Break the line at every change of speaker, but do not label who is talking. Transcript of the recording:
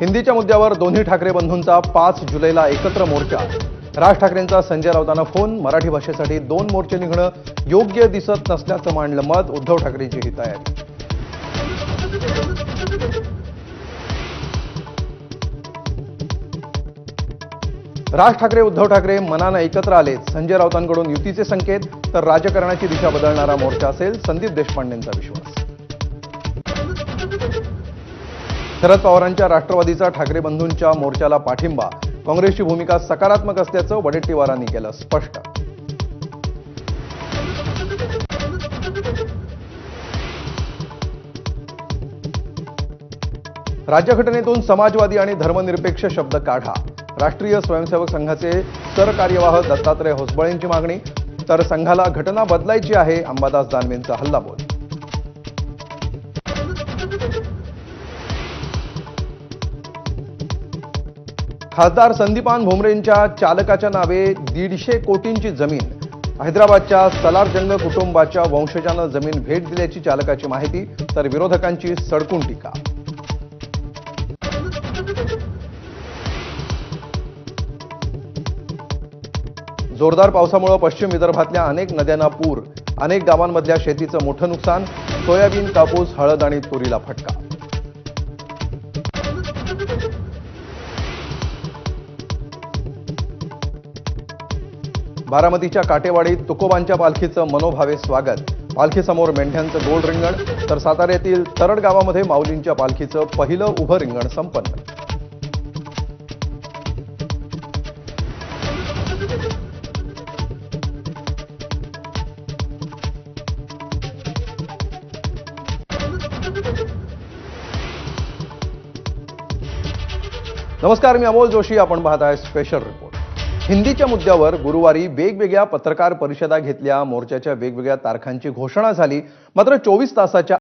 हिंदीच्या मुद्द्यावर दोन्ही ठाकरे बंधूंचा पाच जुलैला एकत्र मोर्चा. राज ठाकरेंचा संजय राऊतांना फोन मराठी भाषेसाठी दोन मोर्चे निघणं योग्य दिसत नसल्याचं मांडलं मत उद्धव ठाकरेंची ही तयारी राज ठाकरे उद्धव ठाकरे मनानं एकत्र आले. संजय राऊतांकडून युतीचे संकेत तर राजकारणाची दिशा बदलणारा मोर्चा असेल संदीप देशपांडेंचा विश्वास. शरद पवारांच्या राष्ट्रवादीचा ठाकरे बंधूंच्या मोर्चाला पाठिंबा. काँग्रेसची भूमिका सकारात्मक असल्याचं वडेट्टीवारांनी केलं स्पष्ट. राज्यघटनेतून समाजवादी आणि धर्मनिरपेक्ष शब्द काढा. राष्ट्रीय स्वयंसेवक संघाचे सरकार्यवाह दत्तात्रय होसबळेंची मागणी. तर संघाला घटना बदलायची आहे अंबादास दानवेंचा हल्लाबोल. खासदार संदीपान भुमरेंच्या चालकाच्या नावे दीडशे कोटींची जमीन. हैदराबादच्या सलारजंग कुटुंबाच्या वंशजानं जमीन भेट दिल्याची चालकाची माहिती तर विरोधकांची सडकून टीका. जोरदार पावसामुळे पश्चिम विदर्भातल्या अनेक नद्यांना पूर अनेक गावांमधल्या शेतीचं मोठं नुकसान सोयाबीन कापूस हळद आणि तुरीला फटका. बारामतीच्या काटेवाडीत तुकोबांच्या पालखीचं मनोभावे स्वागत. पालखीसमोर मेंढ्यांचं गोल रिंगण तर साताऱ्यातील तरड गावामध्ये माऊलींच्या पालखीचं पहिलं उभं रिंगण संपन्न. नमस्कार मी अमोल जोशी आपण पाहत आहे स्पेशल रिपोर्ट हिंदीच्या मुद्द्यावर गुरुवारी वेगवेगळ्या पत्रकार परिषदा घेतल्या मोर्चाच्या वेगवेगळ्या तारखांची घोषणा झाली. मात्र चोवीस तासाच्या